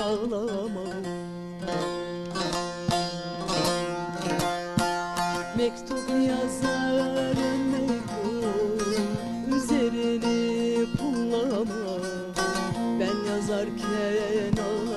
ağlama. Mektup yazarım mektup Üzerini pullama. Ben yazarken ağladım